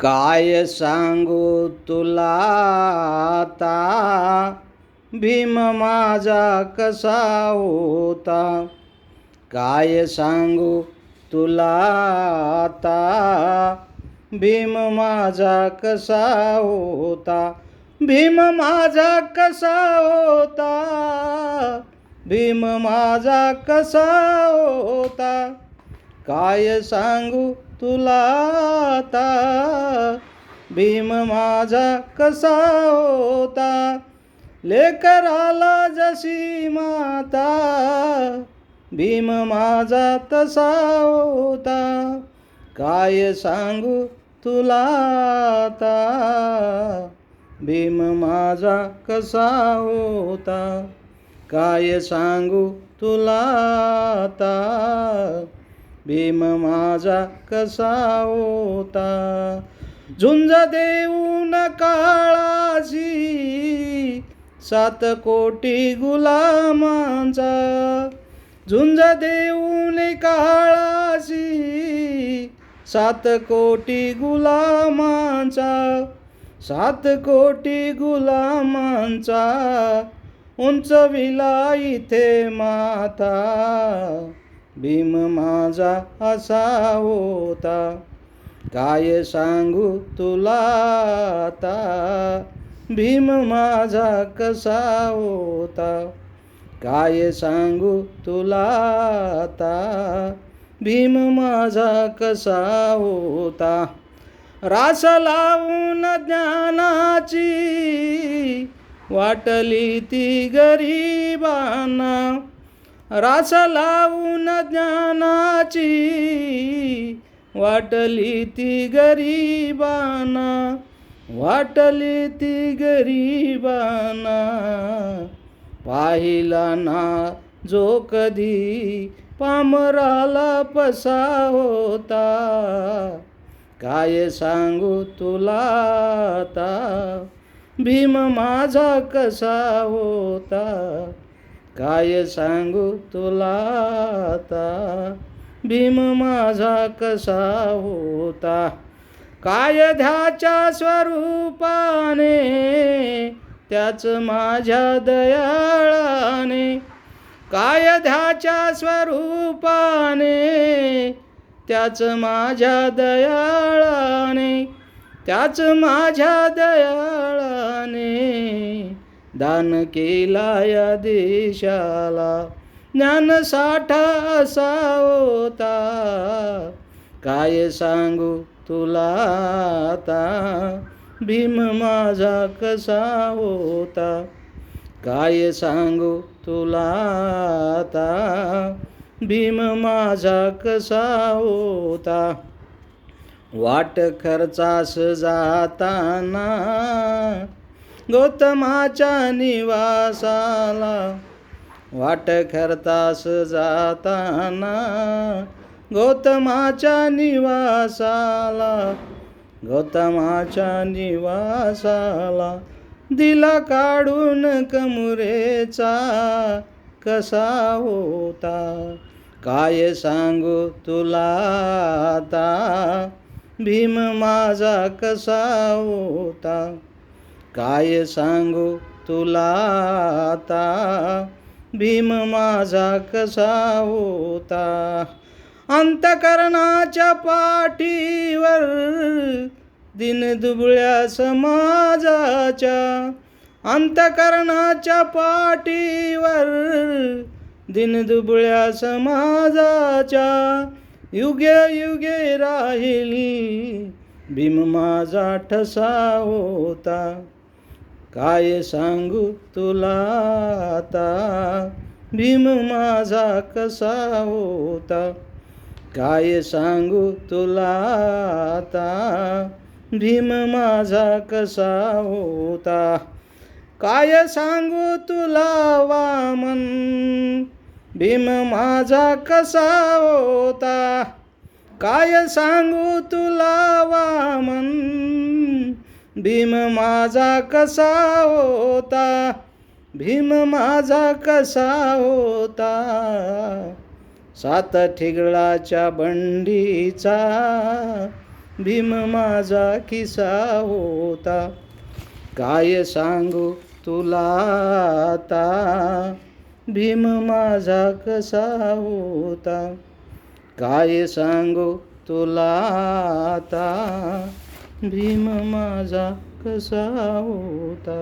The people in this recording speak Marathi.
काय सांगू तुला आता? भीम माझा कसा होता? काय सांगू तुला आता? भीम माझा कसा होता? भीम माझा कसा होता? भीम माझा कसा होता? काय सांगू तुला आता भीम माझा कसा होता? लेकराला जशी माता भीम माझा तसा होता. काय सांगू तुला आता? भीम माझा कसा होता? काय सांगू तुला आता? भीम माझा कसा होता? झुंज देऊन काळाशी सात कोटी गुलामांचा. झुंज देऊन काळाशी सात कोटी गुलामांचा. सात कोटी गुलामांचा उंच विला इथे माथा भीम माझा असा होता. काय सांगू तुला आता? भीम माझा कसा होता? काय सांगू तुला आता? भीम माझा कसा होता? रास लावून ज्ञानाची वाटली ती गरीबांना. रास लावून ज्ञानाची वाटली ती गरीबाना वाटली ती गरीबाना. पाहिला ना जो कधी पामराला पसा होता काय सांगू तुला आता? भीम माझा कसा होता? काय सांगू तुला आता? भीम माझा कसा होता? काय ध्याच्या स्वरूपाने त्याच माझ्या दयाळाने? काय ध्याच्या स्वरूपाने त्याच माझ्या दयाळाने? त्याच माझ्या दयाळाने? दान केला या देशाला ज्ञानसाठा असा होता. काय सांगू तुला आता? भीम माझा कसा होता? काय सांगू तुला आता? भीम माझा कसा होता? वाट खर्चास जाताना गौतमाच्या निवासाला वाट खर्चास जाताना. गौतमाच्या निवासाला गौतमाच्या निवासाला दिला काढून कमुरेचा कसा होता? काय सांगू तुला आता? भीम माझा कसा होता? काय सांगू तुला आता? भीम माझा कसा होता? अंतकरणाच्या पाठीवर दिन दुबळ्या समाजाच्या अंतकरणाच्या पाठीवर दिन दुबळ्या समाजाच्या युगे युगे राहिली. भीम माझा ठसा होता. काय सांगू तुला आता? भीम माझा कसा होता? काय सांगू तुला आता? भीम माझा कसा होता? काय सांगू तुला वामन? भीम माझा कसा होता? काय सांगू तुला वामन? भीम माझा कसा होता? भीम माझा कसा होता? सात ठिगळाच्या बंडीचा भीम माझा किसा होता. काय सांगू तुला आता? भीम माझा कसा होता? काय सांगू तुला आता? भीम माझा कसा होता?